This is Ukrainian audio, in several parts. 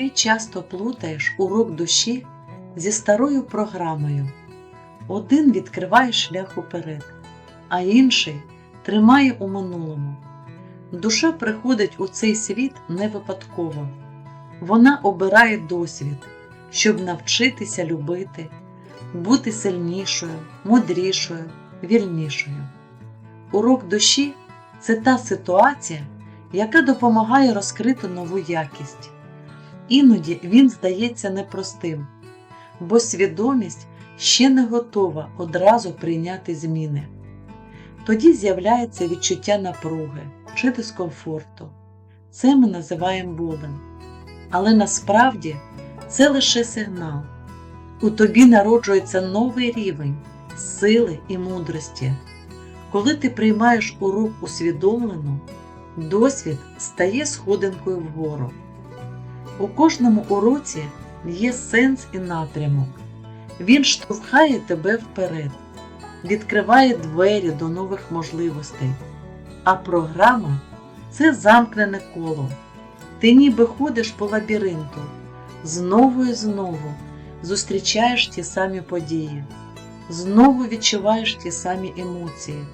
Ти часто плутаєш урок душі зі старою програмою. Один відкриває шлях уперед, а інший тримає у минулому. Душа приходить у цей світ не випадково. Вона обирає досвід, щоб навчитися любити, бути сильнішою, мудрішою, вільнішою. Урок душі це та ситуація, яка допомагає розкрити нову якість. Іноді він здається непростим, бо свідомість ще не готова одразу прийняти зміни. Тоді з'являється відчуття напруги чи дискомфорту. Це ми називаємо болем. Але насправді це лише сигнал. У тобі народжується новий рівень сили і мудрості. Коли ти приймаєш урок усвідомлено, досвід стає сходинкою вгору. У кожному уроці є сенс і напрямок. Він штовхає тебе вперед, відкриває двері до нових можливостей. А програма це замкнене коло. Ти ніби ходиш по лабіринту, знову і знову зустрічаєш ті самі події, знову відчуваєш ті самі емоції.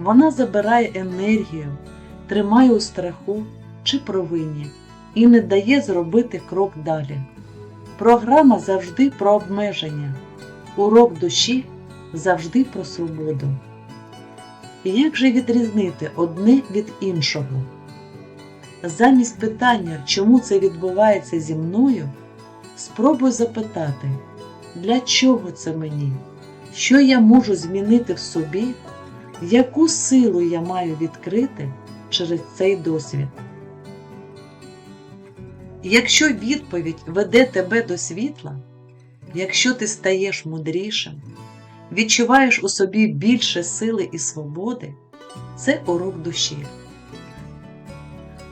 Вона забирає енергію, тримає у страху чи провині і не дає зробити крок далі. Програма завжди про обмеження, урок душі завжди про свободу. Як же відрізнити одне від іншого? Замість питання, чому це відбувається зі мною, спробуй запитати, для чого це мені, що я можу змінити в собі, яку силу я маю відкрити через цей досвід. Якщо відповідь веде тебе до світла, якщо ти стаєш мудрішим, відчуваєш у собі більше сили і свободи, це урок душі.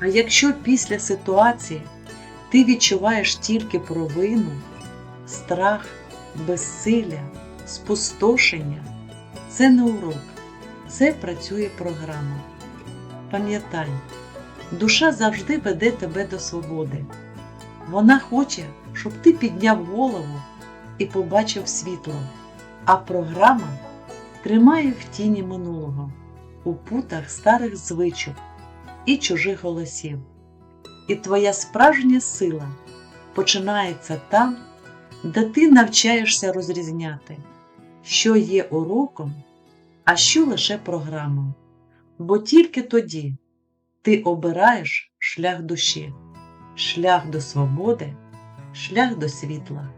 А якщо після ситуації ти відчуваєш тільки провину, страх, безсилля, спустошення, це не урок, це працює програма. Пам'ятай, душа завжди веде тебе до свободи. Вона хоче, щоб ти підняв голову і побачив світло, а програма тримає в тіні минулого, у путах старих звичок і чужих голосів. І твоя справжня сила починається там, де ти навчаєшся розрізняти, що є уроком, а що лише програмою. Бо тільки тоді ти обираєш шлях душі, шлях до свободи, шлях до світла.